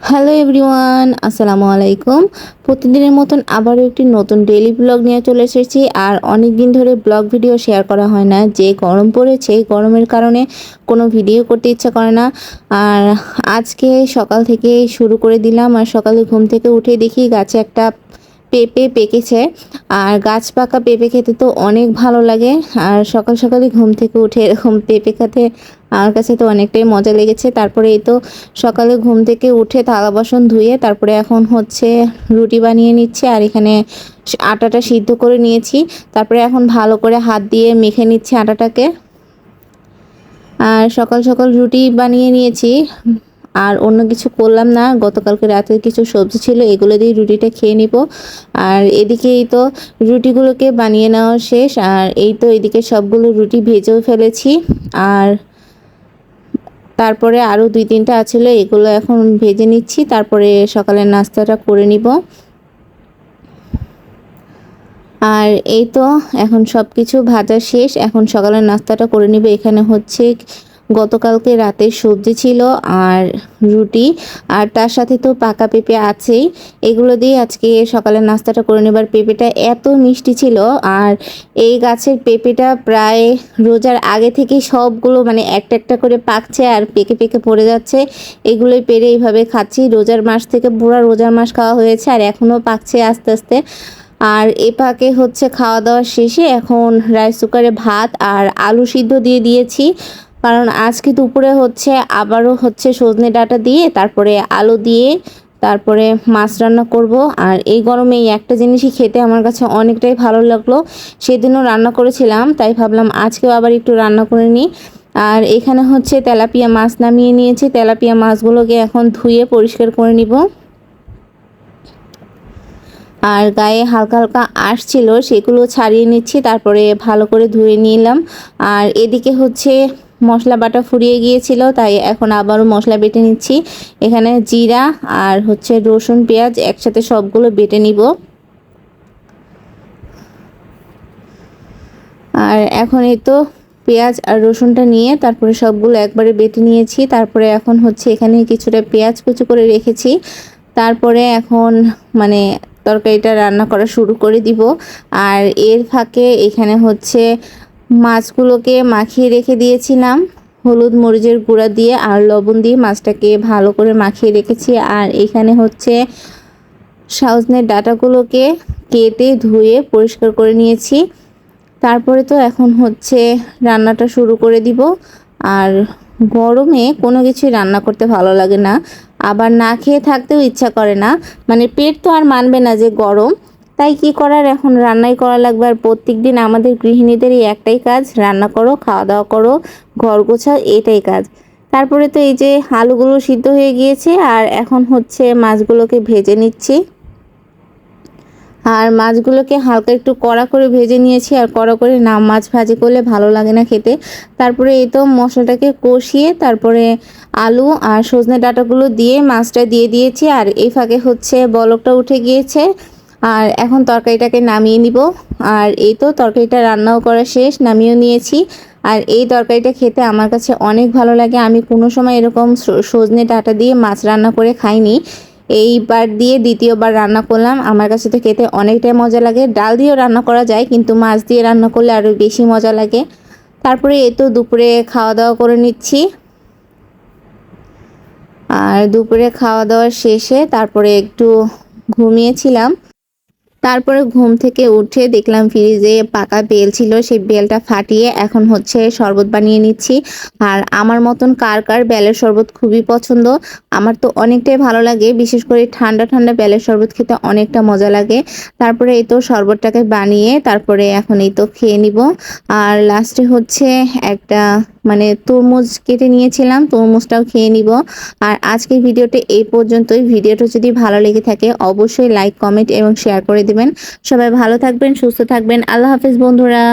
Hello everyone, আসসালামু আলাইকুম। প্রতিদিনের মতন আবারও একটি নতুন ডেলি ব্লগ নিয়ে চলে এসেছি। আর অনেক দিন ধরে ব্লগ ভিডিও শেয়ার করা হয় না। যে গরম পড়েছে গরমের কারণে কোনো ভিডিও করতে ইচ্ছা করে না। আর আজকে সকাল থেকে শুরু করে দিলাম। আর সকালে ঘুম থেকে উঠে দেখি গাছে একটা পেঁপে পেকেছে। আর গাছ পাকা পেঁপে খেতে তো অনেক ভালো লাগে। আর সকাল সকালে ঘুম থেকে উঠে এরকম পেঁপে খেতে আমার কাছে তো অনেকটাই মজা লেগেছে। তারপরে এই তো সকালে ঘুম থেকে উঠে থালা বাসন ধুয়ে তারপরে এখন হচ্ছে রুটি বানিয়ে নিচ্ছে। আর এখানে আটাটা সিদ্ধ করে নিয়েছি। তারপরে এখন ভালো করে হাত দিয়ে মেখে নিচ্ছে আটাটাকে। আর সকাল সকাল রুটি বানিয়ে নিয়েছি। আর অন্য কিছু করলাম না। গতকালকে রাতের কিছু সবজি ছিল, এগুলো দিয়ে রুটিটা খেয়ে নিব। আর এদিকেই তো রুটিগুলোকে বানিয়ে নেওয়া শেষ, আর এই তো এদিকে সবগুলো রুটি ভেজেও ফেলেছি। আর তারপরে আরও দুই তিনটা আছিল, এগুলো এখন ভেজে নিচ্ছি। তারপরে সকালের নাস্তাটা করে নিব। আর এই তো এখন সব কিছু ভাজা শেষ, এখন সকালের নাস্তাটা করে নিবে। এখানে হচ্ছে গতকালকে রাতের সবজি ছিল আর রুটি, আর তার সাথে তো পাকা পেঁপে আছেই। এগুলো দিয়ে আজকে সকালের নাস্তাটা করে নেবার পেঁপেটা এত মিষ্টি ছিল, আর এই গাছের পেঁপেটা প্রায় রোজার আগে থেকে সবগুলো মানে একটা একটা করে পাকছে আর পেকে পেকে পড়ে যাচ্ছে। এগুলোই পেরে এইভাবে খাচ্ছি। রোজার মাস থেকে পুরো রোজার মাস খাওয়া হয়েছে আর এখনও পাকছে আস্তে আস্তে। আর এ পাকে হচ্ছে খাওয়া দাওয়া শেষে এখন রাইস কুকারে ভাত আর আলু সিদ্ধ দিয়ে দিয়েছি। কারণ আজকে দুপুরে হচ্ছে আবারও হচ্ছে সজনে ডাটা দিয়ে তারপরে আলু দিয়ে তারপরে মাছ রান্না করব। আর এই গরমে এই একটা জিনিসই খেতে আমার কাছে অনেকটাই ভালো লাগল। সেদিনও রান্না করেছিলাম, তাই ভাবলাম আজকেও আবার একটু রান্না করে নিই। আর এখানে হচ্ছে তেলাপিয়া মাছ নামিয়ে নিয়েছি। তেলাপিয়া মাছগুলোকে এখন ধুয়ে পরিষ্কার করে নিব। আর গায়ে হালকা হালকা আসছিল সেগুলো ছাড়িয়ে নিচ্ছি, তারপরে ভালো করে ধুয়ে নিলাম। আর এদিকে হচ্ছে মশলা বাটা ফুরিয়ে গিয়েছিল, তাই এখন আবারও মশলা বেটে নিচ্ছি। এখানে জিরা আর হচ্ছে রসুন, পেঁয়াজ একসাথে সবগুলো বেটে নিব। আর এখন এই তো পেঁয়াজ আর রসুনটা নিয়ে তারপরে সবগুলো একবারে বেটে নিয়েছি। তারপরে এখন হচ্ছে এখানে কিছুটা পেঁয়াজ কুচু করে রেখেছি। তারপরে এখন মানে তরকারিটা রান্না করা শুরু করে দিব। আর এর ফাঁকে এখানে হচ্ছে মাছগুলোকে মাখিয়ে রেখে দিয়েছিলাম। হলুদ মরিচের গুঁড়া দিয়ে আর লবণ দিয়ে মাছটাকে ভালো করে মাখিয়ে রেখেছি। আর এখানে হচ্ছে সাউজনের ডাটাগুলোকে কেটে ধুয়ে পরিষ্কার করে নিয়েছি। তারপরে তো এখন হচ্ছে রান্নাটা শুরু করে দিব। আর গরমে কোনো কিছুই রান্না করতে ভালো লাগে না। আবার না খেয়ে থাকতেও ইচ্ছা করে না। মানে পেট তো আর মানবে না যে গরম। তাই কি করার? এখন রান্নাই করা লাগবে আর প্রত্যেক দিন আমাদের গৃহিণীদের এই একটাই কাজ, রান্না করো, খাওয়া দাওয়া করো, ঘর গোছাও, এটাই কাজ। তারপরে তো এই যে আলুগুলো সিদ্ধ হয়ে গিয়েছে আর এখন হচ্ছে মাছগুলোকে ভেজে নিচ্ছি। আর মাছগুলোকে হালকা একটু কড়া করে ভেজে নিয়েছি আর কড়া করে না মাছ ভাজি করলে ভালো লাগে না খেতে। তারপরে এই তো মশলাটাকে কষিয়ে তারপরে আলু আর সজনে ডাটাগুলো দিয়ে মাছটা দিয়ে দিয়েছি আর এই ফাঁকে হচ্ছে বলকটা উঠে গিয়েছে। আর এখন তরকারিটাকে নামিয়ে নিব। আর এই তো তরকারিটা রান্নাও করা শেষ, নামিয়েও নিয়েছি। আর এই তরকারিটা খেতে আমার কাছে অনেক ভালো লাগে। আমি কোনো সময় এরকম সজনে ডাটা দিয়ে মাছ রান্না করে খাইনি। এইবার দিয়ে দ্বিতীয়বার রান্না করলাম। আমার কাছে তো খেতে অনেকটাই মজা লাগে। ডাল দিয়েও রান্না করা যায়, কিন্তু মাছ দিয়ে রান্না করলে আরও বেশি মজা লাগে। তারপরে এ তো দুপুরে খাওয়া দাওয়া করে নিচ্ছি। আর দুপুরে খাওয়া দাওয়া শেষে তারপরে একটু ঘুমিয়েছিলাম। তারপরে ঘুম থেকে উঠে দেখলাম ফ্রিজে পাকা বেল ছিল, সেই বেলটা ফাটিয়ে এখন হচ্ছে শরবত বানিয়ে নিচ্ছি। আর আমার মতন কার কার বেলের শরবত খুবই পছন্দ, আমার তো অনেকটাই ভালো লাগে। বিশেষ করে ঠান্ডা ঠান্ডা বেলের শরবত খেতে অনেকটা মজা লাগে। তারপরে এই তো শরবতটাকে বানিয়ে তারপরে এখন এই তো খেয়ে নিব। আর লাস্টে হচ্ছে একটা মানে তরমুজ কেটে নিয়েছিলাম, তরমুজটাও খেয়ে নিব। আর আজকের ভিডিওটা এই পর্যন্তই। ভিডিওটা যদি ভালো লেগে থাকে অবশ্যই লাইক, কমেন্ট এবং শেয়ার করে দিবেন। সবাই ভালো থাকবেন সুস্থ থাকবেন। আল্লাহ হাফিজ বন্ধুরা।